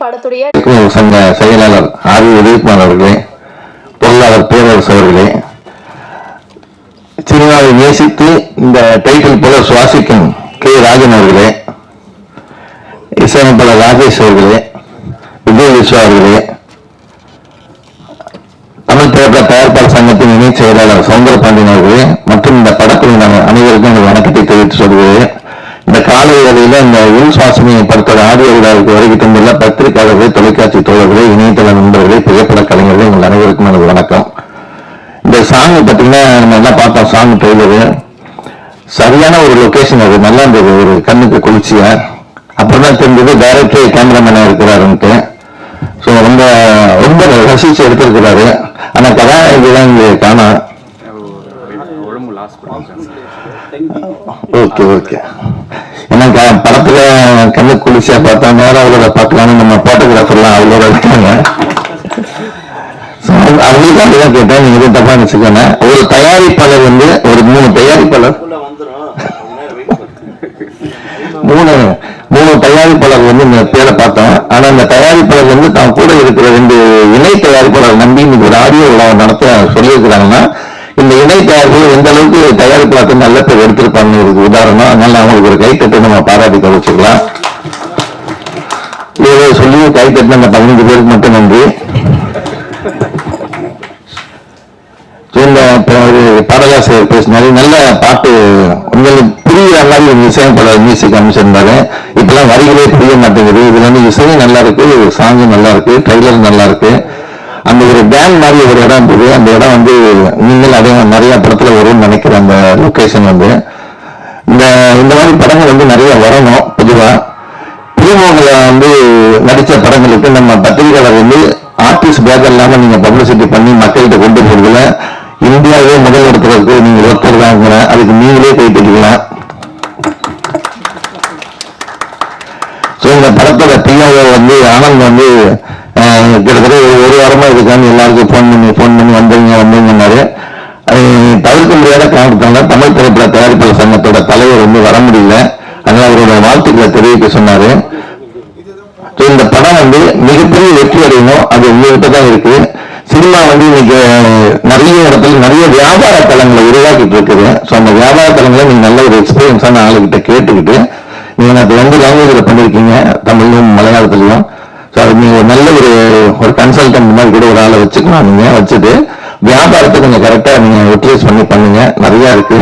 படத்துடைய சங்க செயலாளர் ஆர் வி உதயகுமார் அவர்களே பொருளாளர் பேரரசு அவர்களே சினிமாவை நேசித்து இந்த டைட்டில் போல சுவாசிக்கும் கே ராஜன் அவர்களே இசையமைப்பாளர் ராஜேஷ் அவர்களே விஜய் விஸ்வா அவர்களே தமிழ் திரைப்பட தயாரிப்பாளர் சங்கத்தின் இணைச் செயலாளர் சவுந்தர பாண்டியன் அவர்களே மற்றும் இந்த படக்குழுவினர் அனைவருக்கும் வணக்கத்தை தெரிவித்து சொல்கிறேன் காலை இந்த உள் சுவாசனையை படத்தோட ஆடியோ விழாவுக்கு வருகை தந்துள்ள பத்திரிகையாளர்களே தொலைக்காட்சி தோழர்களே இணையதள நண்பர்களே புகைப்பட கலைஞர்களே உங்கள் அனைவருக்கும் எனக்கு வணக்கம். இந்த சாங் பார்த்தீங்கன்னா நம்ம எல்லாம் பார்த்தோம் சாங் ட்ரெய்லரு சரியான ஒரு லொக்கேஷன் அது நல்லா இருந்தது ஒரு கண்ணுக்கு குளிர்ச்சியா. அப்புறம் தான் தெரிஞ்சது டைரக்டர் கேமராமேனாக இருக்கிறாருன்ட்டு. ஸோ ரொம்ப ரொம்ப ரசிச்சு எடுத்திருக்கிறாரு. ஆனால் கதா இங்க இங்கே காணும். ஓகே ஓகே ஏன்னா படத்துல கண்ணு குளிர்ச்சியா பார்த்தா நேரம் அவரோட பார்க்கலாம்னு நம்ம போட்டோகிராஃபர்லாம் அவரோட இருக்காங்க. அவங்களுக்கும் அப்படிதான் கேட்டேன். நீங்க எதுவும் தப்பா நினைச்சுக்கோங்க. ஒரு தயாரிப்பாளர் வந்து ஒரு மூணு தயாரிப்பாளர். மூணு மூணு தயாரிப்பாளர் வந்து இந்த பேரை பார்த்தோம். ஆனா இந்த தயாரிப்பாளர் வந்து தான் கூட இருக்கிற ரெண்டு இணை தயாரிப்பாளர் நம்பி இன்னைக்கு ஒரு ஆடியோ விழா நடத்த சொல்லியிருக்கிறாங்கன்னா இந்த இணை எந்த அளவுக்கு தயாரிப்பாளருக்கு நல்ல பேர் எடுத்திருப்பாங்க உதாரணம். அதனால அவங்களுக்கு ஒரு கைத்தட்டு நம்ம பாராட்டி கழிச்சுக்கலாம் இதை சொல்லி கைத்தட்டின அந்த பதினஞ்சு பேருக்கு மட்டும் நன்றி. இந்த பாடலாசிரியர் பேசினாரு. நல்ல பாட்டு. உங்களுக்கு புரியுற மாதிரி ஒரு இசையமைப்பாளர் மியூசிக் அமைச்சிருந்தாரு இப்பெல்லாம் வரிகளே புரிய மாட்டேங்குது. இதுல வந்து இசையும் நல்லா இருக்கு சாங்கும் நல்லா இருக்கு ட்ரைலர் நல்லா இருக்கு. அந்த ஒரு டேம் மாதிரி ஒரு இடம் இருந்தது. அந்த இடம் வந்து நீங்கள் அதே நிறைய படத்துல வரும்னு நினைக்கிற அந்த லொக்கேஷன் வந்து. இந்த இந்த மாதிரி படங்கள் வந்து நிறைய வரணும் பொதுவா. புதுமுகங்கள வந்து நடித்த படங்களுக்கு நம்ம பத்திரிகையாளர் வந்து ஆர்டிஸ்ட் பேக் இல்லாமல் நீங்க பப்ளிசிட்டி பண்ணி மக்கள்கிட்ட கொண்டு போறதுல இந்தியாவே முதல் இடத்துல இருக்கு. நீங்க ஒருத்தர் தாங்க அதுக்கு நீங்களே கை தட்டிக்கலாம் ஸோ இந்த படத்தோட பிஆஓ வந்து ஆனந்த் வந்து கிட்டத்தட்ட ஒரு ஒரு வாரமா இருக்கான்னு எல்லாருக்கும் ஃபோன் பண்ணி ஃபோன் பண்ணி வந்தீங்க வந்தீங்கன்னாரு தவிர்க்க முடியாத காரணத்தால தமிழ் திரைப்பட தயாரிப்பாளர் சங்கத்தோட தலைவர் வந்து வர முடியல. அதனால அவருடைய வாழ்த்துக்களை தெரிவிக்க சொன்னாரு. இந்த படம் வந்து மிகப்பெரிய வெற்றி அடையணும். அது உங்ககிட்ட தான் இருக்கு. சினிமா வந்து இன்னைக்கு நிறைய இடத்துல நிறைய வியாபார தலங்களை உருவாக்கிட்டு இருக்குது. ஸோ அந்த வியாபார தலங்களை நீங்க நல்ல ஒரு எக்ஸ்பீரியன்ஸான ஆளுகிட்ட கேட்டுக்கிட்டு நீங்க அது ரெண்டு லாங்குவேஜில் பண்ணியிருக்கீங்க தமிழ்லையும் மலையாளத்துலையும். ஸோ அது நீங்க நல்ல ஒரு ஒரு கன்சல்டன்ட் மாதிரி கூட ஒரு ஆளை வச்சுக்கலாம். நீங்க வச்சுட்டு வியாபாரத்தை கொஞ்சம் கரெக்டா நீங்க யூட்டிலைஸ் பண்ணி பண்ணுங்க. நிறைய இருக்கு.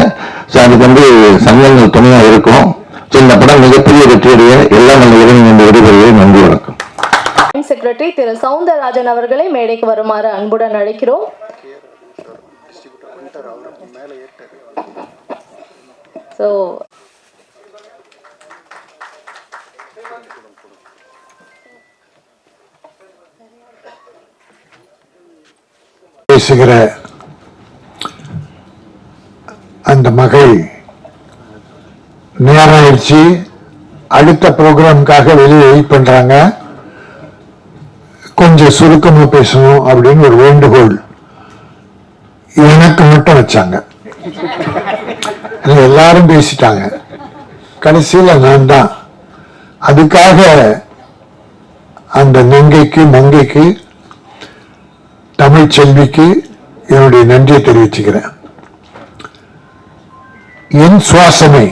ஸோ அதுக்கு வந்து சங்கங்கள் துணையா இருக்கும். ஸோ இந்த படம் மிகப்பெரிய வெற்றியடைய எல்லா நல்ல இந்த விடுதலையை நன்றி வணக்கம். செக்ரட்டரி திரு சவுந்தரராஜன் அவர்களை மேடைக்கு வருமாறு அன்புடன் அழைக்கிறோம். ஸோ பேசுகிற அந்த மகள் நேரம் ஆயிடுச்சு அடுத்த ப்ரோக்ராமுக்காக வெளியே வெயிட் பண்றாங்க. கொஞ்சம் சுருக்கமா பேசணும் அப்படின்னு ஒரு வேண்டுகோள் எனக்கு மட்டும் வச்சாங்க. எல்லாரும் பேசிட்டாங்க. கடைசியில நான் தான். அதுக்காக அந்த நங்கைக்கு மங்கைக்கு தமிழ் செல்விக்கு என்னுடைய நன்றியை தெரிவிச்சுக்கிறேன். என் சுவாசமே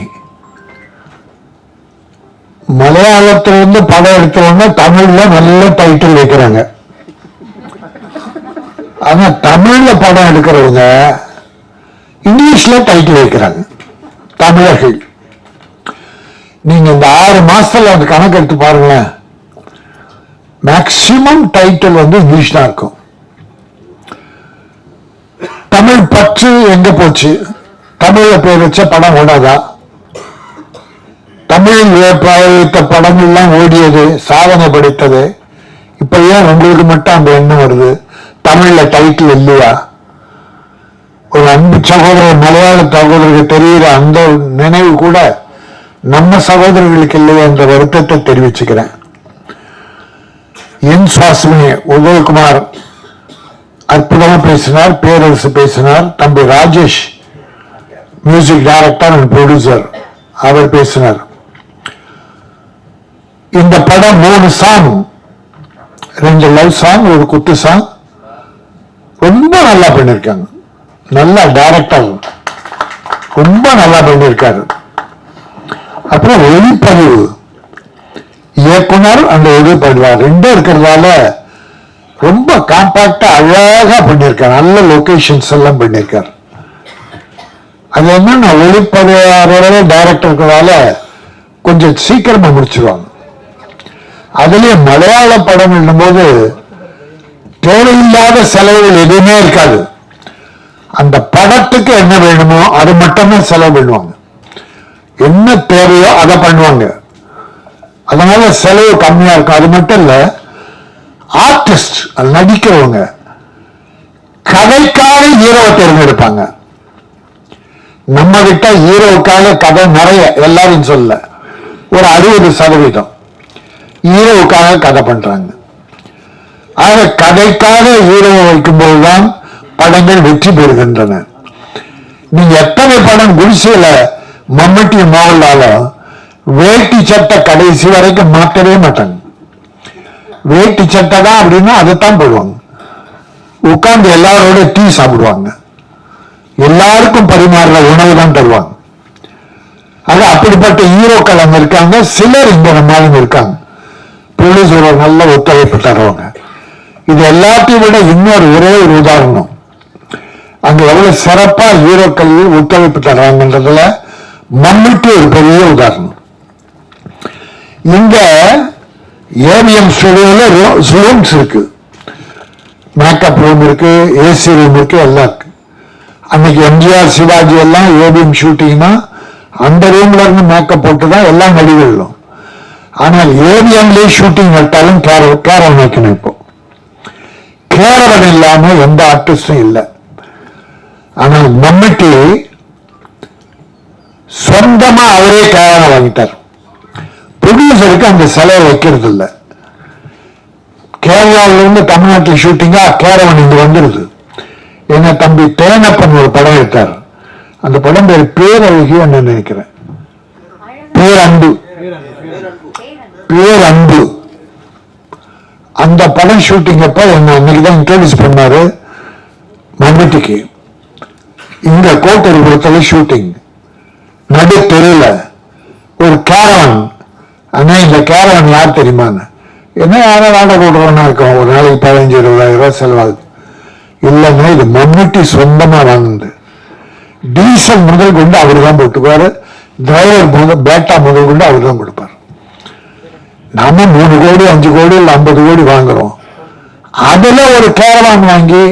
மலையாளத்துல இருந்து படம் எடுத்தோம்னா தமிழ்ல நல்ல டைட்டில் வைக்கிறாங்க. ஆனா தமிழ்ல படம் எடுக்கிறவங்க இங்கிலீஷ்ல டைட்டில் வைக்கிறாங்க. தமிழர்கள். நீங்க இந்த ஆறு மாசத்துல அந்த கணக்கு எடுத்து பாருங்களேன். மேக்சிமம் டைட்டில் வந்து இங்கிலீஷ் தான் இருக்கும். தமிழ் பற்று எங்க போச்சு? தமிழ பேர் வச்ச படம் ஓடாதா? தமிழில் வைத்த படங்கள்லாம் ஓடியது சாதனை படைத்தது. இப்ப ஏன் உங்களுக்கு மட்டும் அந்த எண்ணம் வருது? தமிழ்ல டைட்டில் இல்லையா? ஒரு அன்பு சகோதரர் மலையாள சகோதரருக்கு தெரிகிற அந்த நினைவு கூட நம்ம சகோதரர்களுக்கு இல்லையா என்ற வருத்தத்தை தெரிவிச்சுக்கிறேன். என் சுவாசமே உதயகுமார் அற்புதமா பேசினார் பேரரசு பேசினார். தம்பி Rajesh music director and producer அவர் பேசினார். இந்த படம் மூணு சாங் ரெண்டு லவ் சாங் ஒரு குத்து சாங் ரொம்ப நல்லா பண்ணியிருக்காங்க நல்லா டைரக்டர் ரொம்ப நல்லா பண்ணியிருக்காரு அப்புறம் ஒளிப்பதிவு இயக்குனர் அந்த ஒளிப்பதிவார் ரெண்டும் இருக்கிறதால ரொம்ப காம்பாக்டா அழகா பண்ணியிருக்கார். நல்ல லொகேஷன்ஸ் எல்லாம் பண்ணியிருக்கார். அது என்னன்னா ஒளிப்பதிவாரோட டைரக்டர் கொஞ்சம் சீக்கிரமா முடிச்சிருவாங்க. அதுலயே மலையாள படம் என்னும்போது தேவையில்லாத செலவுகள் எதுவுமே இருக்காது. அந்த படத்துக்கு என்ன வேணுமோ அது மட்டும்தான் செலவு பண்ணுவாங்க. என்ன தேவையோ அதை பண்ணுவாங்க. அதனால செலவு கம்மியா இருக்கும். அது மட்டும் இல்ல ஆர்டிஸ்ட் நடிக்கிறவங்க. கதைக்காக ஹீரோவை தேர்ந்தெடுப்பாங்க. நம்ம கிட்ட ஹீரோவுக்காக கதை நிறைய எல்லாரும் சொல்ல. ஒரு அறுபது சதவீதம் ஹீரோவுக்காக கதை பண்றாங்க. ஆக கதைக்காக ஹீரோவை வைக்கும்போதுதான் படங்கள் வெற்றி பெறுகின்றன. நீங்க எத்தனை படம் குடிசையில மம்மட்டி மோகன்லால வேட்டி சட்டை கடைசி வரைக்கும் மாற்றவே மாட்டாங்க. வேட்டி சட்டை தான் அப்படின்னா அதைத்தான் போடுவாங்க. உட்கார்ந்து எல்லாரோட டீ சாப்பிடுவாங்க. எல்லாருக்கும் பரிமாறுற உணவு தான் தருவாங்க. அது அப்படிப்பட்ட ஹீரோக்கள் அங்க இருக்காங்க சிலர் இங்க நம்மளும் இருக்காங்க. ப்ரொடியூசர் நல்ல ஒத்துழைப்பு தருவாங்க இது எல்லாத்தையும் விட இன்னொரு ஒரே ஒரு உதாரணம். அங்க எவ்வளவு சிறப்பா ஹீரோக்கள் ஒத்துழைப்பு தர்றாங்கன்றதுல மம்முட்டி ஒரு பெரிய உதாரணம். இங்க ஏவிஎம் ஸ்டுடியோவில் ரூம்ஸ் இருக்கு. மேக்கப் ரூம் இருக்கு ஏசி ரூம் இருக்கு எல்லாம் இருக்கு. அன்னைக்கு எம்ஜிஆர் சிவாஜி எல்லாம் ஏவிஎம் ஷூட்டிங்னா அந்த ரூம்ல இருந்து மேக்கப் போட்டு தான் எல்லாம் நடிகர்களும். ஆனால் ஏவிஎம்லேயே ஷூட்டிங் நட்டாலும் கேர கேரவன் வைக்கணும் இப்போ. கேரவன் இல்லாம எந்த ஆர்டிஸ்டும் இல்லை. ஆனால் நம்மட்டி சொந்தமா அவரே கேரவன் வாங்கிட்டார். ப்ரொடியூசருக்கு அந்த செலவை வைக்கிறது இல்லை கேரளாவிலிருந்து தமிழ்நாட்டில் ஷூட்டிங்கா கேரவன் இங்க வந்துருது. என் தம்பி தேனப்பன் ஒரு படம் எடுத்தார். அந்த படம் பேர் பேரழகி என்ன நினைக்கிறேன். பேரன்பு. பேரன்பு. அந்த படம் ஷூட்டிங் அப்ப என்ன அன்னைக்கு தான் இன்ட்ரோடியூஸ் பண்ணாரு மம்முட்டிக்கு. இங்க கோட்டரிபுரத்துல ஷூட்டிங் நடு தெருவில் ஒரு கேரவன் காரணம் யார் தெரியுமான்னு என்ன யாரும் வாடகை விடுறோம்னா இருக்கும் ஒரு நாளைக்கு பதினஞ்சு இருபதாயிரம் ரூபாய் செலவாகுது. இல்லைன்னா இது மம்முட்டி சொந்தமா வாங்கினது. டீசல் முதல் கொண்டு அவர் தான் போட்டுக்குவார். டிரைவர் முதல் பேட்டா முதல் கொண்டு அவர் தான் கொடுப்பார். நாம மூணு கோடி அஞ்சு கோடி இல்லை ஐம்பது கோடி வாங்குறோம். அதில் ஒரு கேரவான் வாங்கி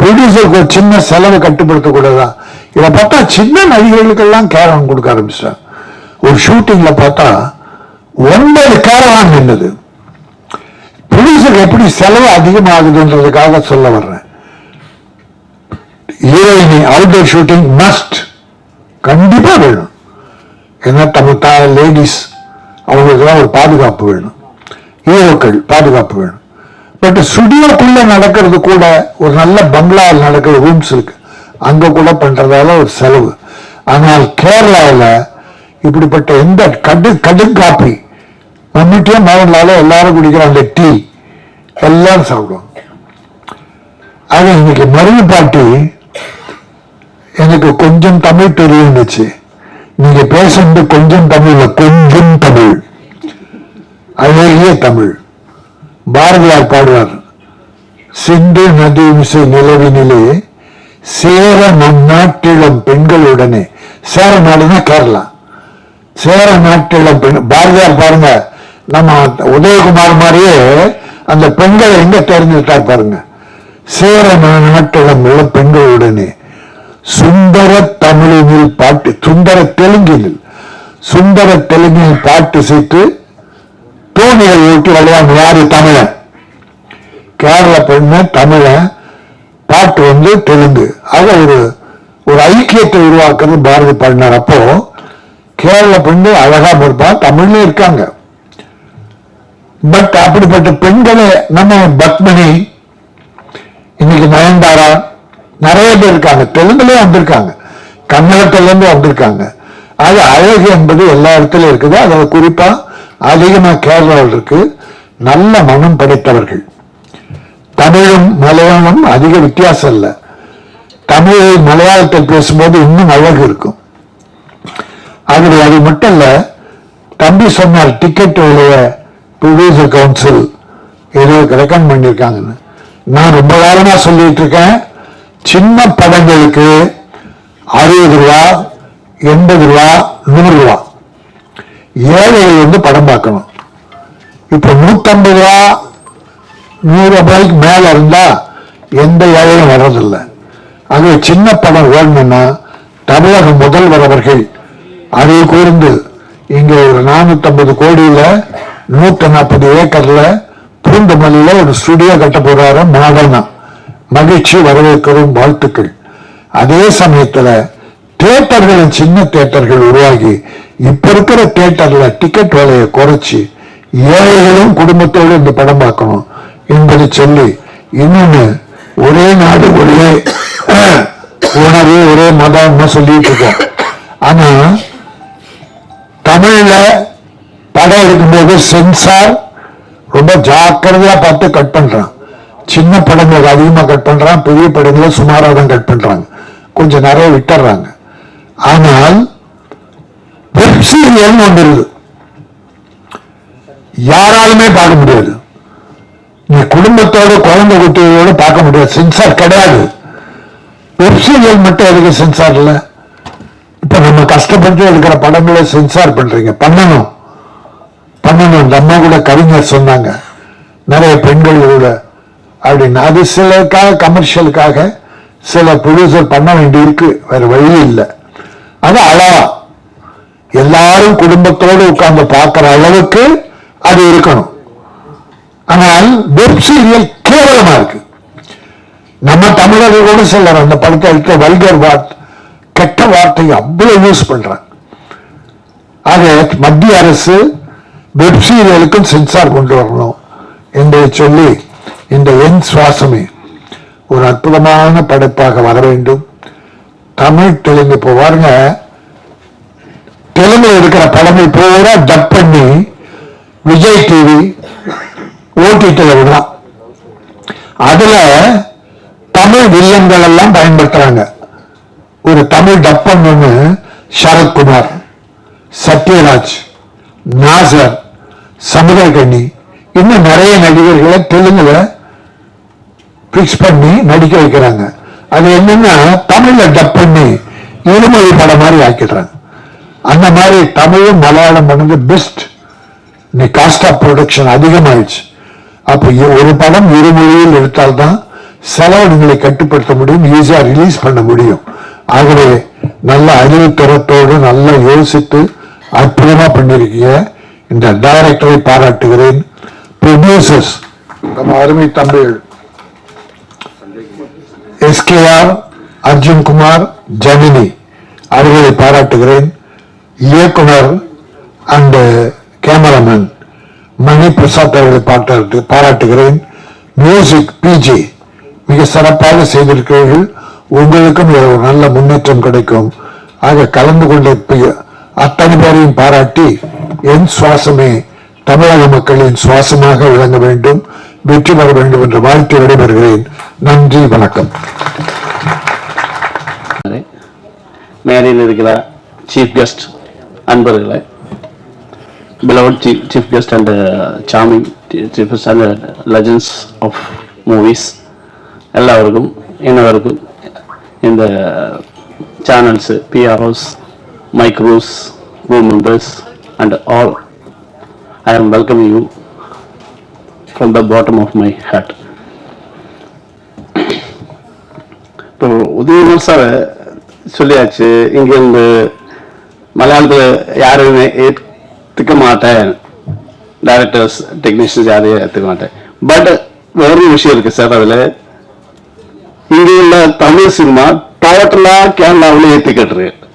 ப்ரொடியூசருக்கு ஒரு சின்ன செலவை கட்டுப்படுத்தக்கூடாதான் இதை பார்த்தா சின்ன நடிகர்களுக்கெல்லாம் கேரவான் கொடுக்க ஆரம்பிச்சிட்டான் ஒரு ஷூட்டிங்ல பார்த்தா ஒன்பது கேரவான் நின்னுது ப்ரொடியூசருக்கு எப்படி செலவு அதிகமாகுதுன்றதுக்காக சொல்ல வர்றேன். ஹீரோயினி அவுட்டோர் ஷூட்டிங் மஸ்ட் கண்டிப்பா வேணும். ஏன்னா தமிழ் தா லேடிஸ் அவங்களுக்குலாம் ஒரு பாதுகாப்பு வேணும். ஹீரோக்கள் பாதுகாப்பு வேணும். பட் ஸ்டுடியோக்குள்ள நடக்கிறது கூட ஒரு நல்ல பங்களாவில் நடக்கிற ரூம்ஸ் இருக்கு. அங்க கூட பண்றதால ஒரு செலவு. ஆனால் கேரளாவில் இப்படிப்பட்ட எந்த கடு கடுங்காப்பி மம்மிட்டியும் மோகன்லால எல்லாரும் குடிக்கிற அந்த டீ. எல்லாரும் சாப்பிடுவாங்க ஆக இன்னைக்கு மருந்து பாட்டி எனக்கு கொஞ்சம் தமிழ் தெரியுந்துச்சு நீங்க பேசுறது கொஞ்சம் தமிழ்ல கொஞ்சம் தமிழ். அழகிய தமிழ். பாரதியார் பாடுவார் சிந்து நதி விசை நிலவினிலே சேர நம் பெண்களுடனே. சேர நாடுனா கேரளா. சேர நாட்டிலும் பெண் பாரதியார் பாருங்க நம்ம உதயகுமார் மாதிரியே அந்த பெண்களை எங்க தேர்ந்தெடுத்தார் பாருங்க. சேர நாட்டிடம் உள்ள பெண்களுடனே சுந்தர தமிழினில் பாட்டு சுந்தர தெலுங்கில் சுந்தர தெலுங்கில் பாட்டு சேர்த்து தூணிகள் ஓட்டி விளையாண்டு யாரு? தமிழன். கேரள பெண்ணு தமிழன் பாட்டு வந்து தெலுங்கு. ஆக ஒரு ஒரு ஐக்கியத்தை உருவாக்குறது பாரதி பாடினார். அப்போ கேரள பெண்ணு அழகா இருப்பா தமிழ்ல இருக்காங்க. பட் அப்படிப்பட்ட பெண்களை நம்ம பத்மினி இன்னைக்கு நயன்தாரா நிறைய பேர் இருக்காங்க. தெலுங்குலயும் வந்திருக்காங்க. கன்னடத்துல இருந்து வந்திருக்காங்க. அது அழகு என்பது எல்லா இடத்துலயும் இருக்குது. அதுல குறிப்பா அதிகமா கேரளாவில் இருக்கு. நல்ல மனம் படைத்தவர்கள். தமிழும் மலையாளமும் அதிக வித்தியாசம் இல்லை. தமிழ் மலையாளத்தில் பேசும்போது இன்னும் அழகு இருக்கும். அது அது மட்டும் இல்லை தம்பி சொன்னார் டிக்கெட் விலையை ப்ரொடியூசர் கவுன்சில் ஏதோ ரெக்கமெண்ட் பண்ணியிருக்காங்கன்னு. நான் ரொம்ப காலமாக சொல்லிட்டு இருக்கேன் சின்ன படங்களுக்கு அறுபது ரூபா எண்பது ரூபா நூறு ரூபா. ஏழைகள் வந்து படம் பார்க்கணும். இப்ப நூத்தம்பது ரூபா நூறு ரூபாய்க்கு மேல இருந்தா எந்த ஏழையும் வர்றதில்லை. அது சின்ன படம் வேணும்னா தமிழக முதல்வர் அவர்கள் அதை கூர்ந்து இங்க ஒரு நானூத்தி கோடியில நூத்தி நாற்பது ஏக்கர்ல பூந்தமல்லியில ஒரு ஸ்டுடியோ கட்ட போறாரு மாடனா. மகிழ்ச்சி வரவேற்கிறோம் வாழ்த்துக்கள். அதே சமயத்துல தேட்டர்கள் சின்ன தேட்டர்கள் உருவாகி இப்ப இருக்கிற தியேட்டர்ல டிக்கெட் விலையை குறைச்சு ஏழைகளும் குடும்பத்தோடு இந்த படம் பார்க்கணும் என்பதை சொல்லி இன்னொன்னு ஒரே நாடு ஒரே உணவு ஒரே மதம்னு சொல்லிட்டு இருக்கோம். ஆனா தமிழ்ல படம் எடுக்கும்போது சென்சார் ரொம்ப ஜாக்கிரதையா பார்த்து கட் பண்றான். சின்ன படங்களுக்கு அதிகமா கட் பண்றான் பெரிய படங்களை சுமாராக தான் கட் பண்றாங்க. கொஞ்சம் நிறைய விட்டுறாங்க. ஆனால் வெப் சீரியல் ஒன்று யாராலுமே பார்க்க முடியாது. நீ குடும்பத்தோட குழந்தை குட்டிகளோட பார்க்க முடியாது. சென்சார் கிடையாது. வெப் சீரியல் மட்டும் எதுக்கு சென்சார் இல்லை? இப்போ நம்ம கஷ்டப்பட்டு எடுக்கிற படங்களை சென்சார் பண்றீங்க. பண்ணணும். பண்ணணும் இந்த அம்மா கூட கவிஞர் சொன்னாங்க. நிறைய பெண்கள் கூட. அப்படின்னு. அது சிலருக்காக கமர்ஷியலுக்காக சில ப்ரொடியூசர் பண்ண வேண்டியிருக்கு. வேற வழி இல்லை. அது அளவா. எல்லாரும் குடும்பத்தோடு உட்கார்ந்து பார்க்குற அளவுக்கு அது இருக்கணும். ஆனால் வெப் சீரியல் கேவலமா இருக்கு. நம்ம தமிழர்கள் கூட சிலர் அந்த படத்தை எடுத்த வல்கர் வார்த்தை கெட்ட வார்த்தையை அவ்வளோ யூஸ் பண்றாங்க. ஆக மத்திய அரசு வெப் சீரியலுக்கும் சென்சார் கொண்டு வரணும் என்பதை சொல்லி இந்த என் சுவாசமே ஒரு அற்புதமான படைப்பாக வர வேண்டும். தமிழ் தெலுங்கு இப்போ பாருங்க. தெலுங்குல இருக்கிற படமை பூரா டப் பண்ணி விஜய் டிவி ஓடிடியில் விடலாம் அதுல தமிழ் வில்லன்கள் எல்லாம் பயன்படுத்துறாங்க. ஒரு தமிழ் டப்பன் ஒன்று சரத்குமார் சத்யராஜ் நாசர் சமுதரகண்ணி இன்னும் நிறைய நடிகர்களை தெலுங்குல பிக்ஸ் பண்ணி நடிக்க வைக்கிறாங்க. அது என்னன்னா தமிழ்ல டப் பண்ணி இருமொழி படம் மாதிரி ஆக்கிடுறாங்க. அந்த மாதிரி தமிழும் மலையாளம் பண்ணது பெஸ்ட் நீ காஸ்ட் ஆஃப் ப்ரொடக்ஷன் அதிகமாயிடுச்சு. அப்போ ஒரு படம் இருமொழியில் எடுத்தால்தான் செலவினங்களை கட்டுப்படுத்த முடியும் ஈஸியா ரிலீஸ் பண்ண முடியும். ஆகவே நல்ல அறிவுத்திறத்தோடு நல்லா யோசித்து அற்புதமா பண்ணிருக்கீங்க. இந்த டைரக்டரை பாராட்டுகிறேன். ப்ரொடியூசர்ஸ் நம்ம அருமை தமிழ் எஸ்கேஆர் அர்ஜுன் குமார் ஜமினி அவர்களை பாராட்டுகிறேன். இயக்குனர் அண்ட் கேமராமேன் மணி பிரசாத் அவர்களை பாட்டு பாராட்டுகிறேன். மியூசிக் பிஜி மிக சிறப்பாக செய்திருக்கிறீர்கள். உங்களுக்கும் ஒரு நல்ல முன்னேற்றம் கிடைக்கும். ஆக கலந்து கொண்ட அத்தனை பேரையும் பாராட்டி என் சுவாசமே தமிழக மக்களின் சுவாசமாக விளங்க வேண்டும் வெற்றி பெற வேண்டும் என்று வாழ்த்து விடைபெறுகிறேன் நன்றி வணக்கம். மேடையில் இருக்கிற சீஃப் கெஸ்ட் அன்பர்களே beloved chief guest and charming chief and legends of movies எல்லாருக்கும் இன்னவருக்கும் இந்த channels PROs micros room members and all I am welcome you from the bottom of my heart இப்போ உதயநிதி சார் சொல்லியாச்சு இங்க இந்த யாரையுமே யாருமே மாட்டேன். டைரக்டர்ஸ் டெக்னீஷியன்ஸ் யாரையும் ஏற்றுக்க மாட்டேன். பட் வேறு விஷயம் இருக்கு சார் அதில். இங்கே உள்ள தமிழ் சினிமா டோட்டலாக கேரளாவில் ஏற்றுக்கிட்டுருக்கு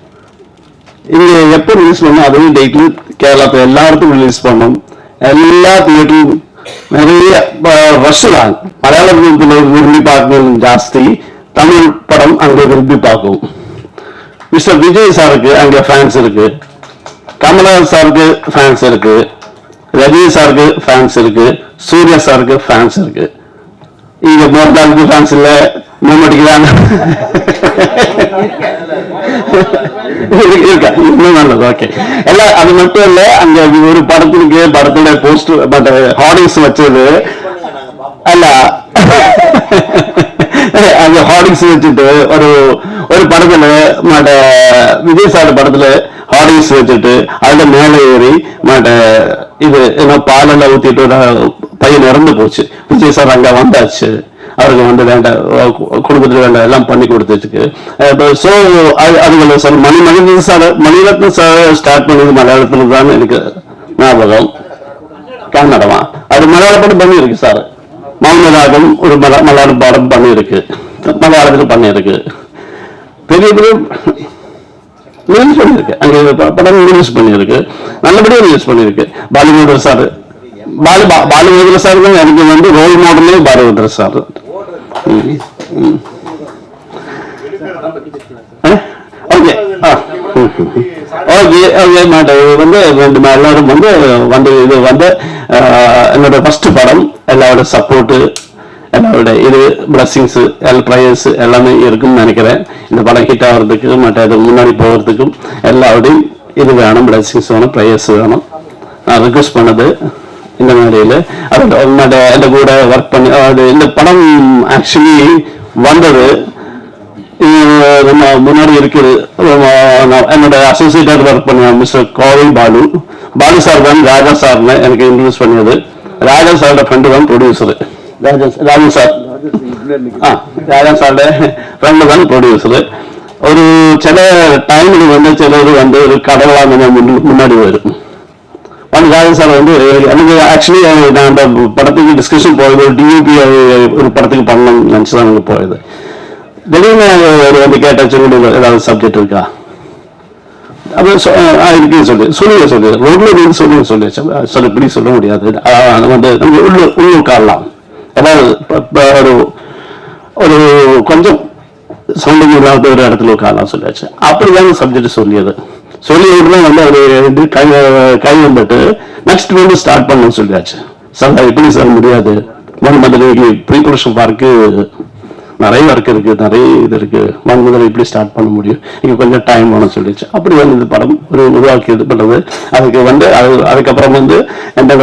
இங்க எப்போ ரிலீஸ் பண்ணோம் அதே டேட்டில் கேரளா எல்லா இடத்துக்கும் ரிலீஸ் பண்ணோம். எல்லா தியேட்டரும் நிறைய ரஷ் தான். படத்தில் விரும்பி பார்க்கணும் ஜாஸ்தி. தமிழ் படம் அங்கே விரும்பி பார்க்கும். மிஸ்டர் விஜய் சாருக்கு அங்கே ஃபேன்ஸ் இருக்கு. கமலஹாசன் சாருக்கு ஃபேன்ஸ் இருக்கு. ரஜினி சாருக்கு ஃபேன்ஸ் இருக்கு. சூர்யா சாருக்கு ஃபேன்ஸ் இருக்கு. இங்க மோட்டாருக்கு ஃபேன்ஸ் இல்ல. மேம்படிக்கிறாங்க இருக்கா? இன்னும் நல்லது ஓகே எல்லாம் அது மட்டும் இல்ல அங்க ஒரு படத்துக்கு படத்துல போஸ்டர் பட் ஹார்டிங்ஸ் வச்சது. அல்ல அந்த ஹார்டிங்ஸ் வச்சுட்டு ஒரு ஒரு படத்துல மாட்ட விஜய் சார் படத்துல ஹார்டிங்ஸ் வச்சுட்டு அதுல மேலே ஏறி மாட்ட இது ஏன்னா பாலெல்லாம் ஊத்திட்டு பையன் இறந்து போச்சு. விஜய் சார் அங்கே வந்தாச்சு. அவருக்கு வந்து வேண்டாம் குடும்பத்தில் வேண்டாம் எல்லாம் பண்ணி கொடுத்துருக்கு ஸோ அது அதுகளை sir Mani Maniratna sir Maniratna sir start பண்ணது மலையாளத்துல தான் எனக்கு ஞாபகம். கன்னடமா. அது மலையாள படம் பண்ணியிருக்கு சார். மௌனராகம் ஒரு மல மலையாள படம் பண்ணியிருக்கு. மலையாளத்தில் பண்ணியிருக்கு. பெரிய பெரிய ரிலீஸ் பண்ணியிருக்கு. அங்கே படம் ரிலீஸ் பண்ணியிருக்கு. நல்லபடியாக ரிலீஸ் பண்ணியிருக்கு. Bollywood sir Balu Balu Baluvendra sir தான் எனக்கு வந்து role மாடலே Baluvendra sir okay okay okay மாட்டேன் வந்து ரெண்டு எல்லாரும் வந்து வந்து இது வந்து என்னோட ஃபர்ஸ்ட் படம் எல்லாரோட சப்போர்ட்டு எல்லாரோட இது பிளஸ்ஸிங்ஸ் எல் ப்ரையர்ஸ் எல்லாமே இருக்கும்னு நினைக்கிறேன் இந்த படம் ஹிட் ஆகிறதுக்கு மற்ற இது முன்னாடி போகிறதுக்கும் எல்லாரோடையும் இது வேணும் பிளஸ்ஸிங்ஸ் வேணும் ப்ரையர்ஸ் வேணும் நான் ரிக்வஸ்ட் பண்ணது இந்த மேடையில் அதோட மற்ற எந்த கூட ஒர்க் பண்ணி அது இந்த படம் ஆக்சுவலி வந்தது. நம்ம முன்னாடி நான் என்னோட அசோசியேட்டட் ஒர்க் பண்ண மிஸ்டர் கோவில் பாலு பாலு சார் தான் ராஜா சார்னு எனக்கு இன்ட்ரடியூஸ் பண்ணது ராஜா சாரோட ஃப்ரெண்டு தான் ப்ரொடியூசர் ராஜா ராஜா சார் ஆ ராஜா சாரோட ஃப்ரெண்டு தான் ப்ரொடியூசர் ஒரு சில டைமில் வந்து சிலர் வந்து ஒரு கடவுளா நம்ம முன்னு- முன்னாடி வரும். ராஜன் சார் வந்து எனக்கு ஆக்சுவலி நான் அந்த படத்துக்கு டிஸ்கஷன் போகிறது ஒரு டிஏபி ஒரு படத்துக்கு பண்ணணும்னு நினச்சி தான் அங்கே போகிறது திடீர்னு ஒரு வந்து கேட்டாச்சு ஏதாவது சப்ஜெக்ட் இருக்கா? அப்புறம் இருக்குன்னு சொல்லி சொல்லுங்க சொல்லி. ரோட்ல இருந்து சொல்லுங்க சொல்லி. சொல்லப்படி சொல்ல முடியாது. வந்து நம்ம உள்ளூர் உள்ளூர் அதாவது ஒரு ஒரு கொஞ்சம் சவுண்டிங் இல்லாத ஒரு இடத்துல உட்காரலாம் சொல்லியாச்சு. அப்படிதான் சப்ஜெக்ட் சொல்லியது. சொல்லி உடனே வந்து அது இது கை கை வந்துட்டு நெக்ஸ்ட் வந்து ஸ்டார்ட் பண்ணணும்னு சொல்லியாச்சு. சார் எப்படி சார் முடியாது? ஒன் மதுரைக்கு ப்ரீ பார்க்கு நிறைய ஒர்க் இருக்கு நிறைய இது இருக்கு. ஒன் மதுரை எப்படி ஸ்டார்ட் பண்ண முடியும்? இங்கே கொஞ்சம் டைம் வேணும்னு சொல்லிச்சு அப்படி வந்து இந்த படம் ஒரு உருவாக்கி இது பண்ணது அதுக்கு வந்து அது அதுக்கப்புறம் வந்து எந்த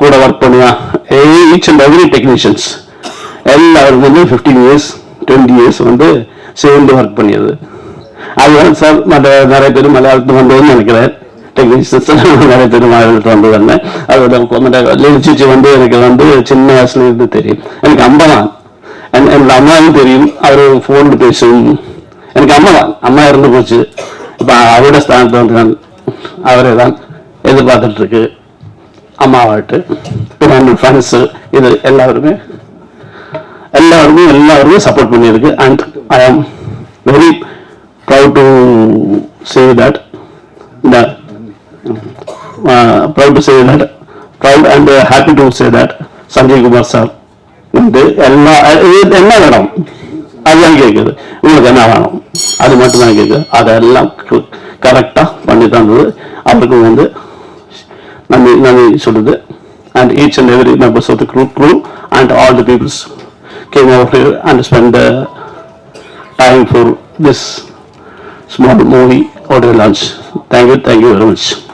கூட ஒர்க் பண்ணுவேன் ஈச் அண்ட் எவ்ரி டெக்னீஷியன்ஸ் எல்லாரும் வந்து ஃபிஃப்டீன் இயர்ஸ் டுவெண்ட்டி இயர்ஸ் வந்து சேர்ந்து ஒர்க் பண்ணியது. அதுதான் சார் மற்ற நிறைய பேர் மலையாளத்துக்கு வந்து நினைக்கிறேன் டெக்னீஷியன்ஸ் நிறைய பேர் மலையாளத்துக்கு வந்து என்ன அதோட மற்ற வந்து எனக்கு வந்து சின்ன வயசுல இருந்து தெரியும். எனக்கு அம்மா தான் என் என்னோட அம்மாவும் தெரியும். அவர் ஃபோனில் பேசும். எனக்கு அம்மா தான் அம்மா இறந்து போச்சு. இப்போ அவரோட ஸ்தானத்தை வந்து நான் அவரே தான் எதிர்பார்த்துட்டு இருக்கு அம்மாவாட்டு. பின்ன என்னோட ஃப்ரெண்ட்ஸு இது எல்லாருமே எல்லாருமே எல்லாருமே சப்போர்ட் பண்ணியிருக்கு. And I am very proud to say that இந்த proud to say that proud and happy to say that Sanjay Kumar sir வந்து எல்லா என்ன வேணும்? அதுதான் கேட்குது உங்களுக்கு என்ன வேணும்? அது மட்டும் தான் கேட்குது அதெல்லாம் கரெக்டாக பண்ணி தந்தது. அவருக்கும் வந்து நன்றி நன்றி சொல்லுது. And each and every members of the group crew and all the peoples came of here and spent time for this small movie audio launch. Thank you, thank you very much.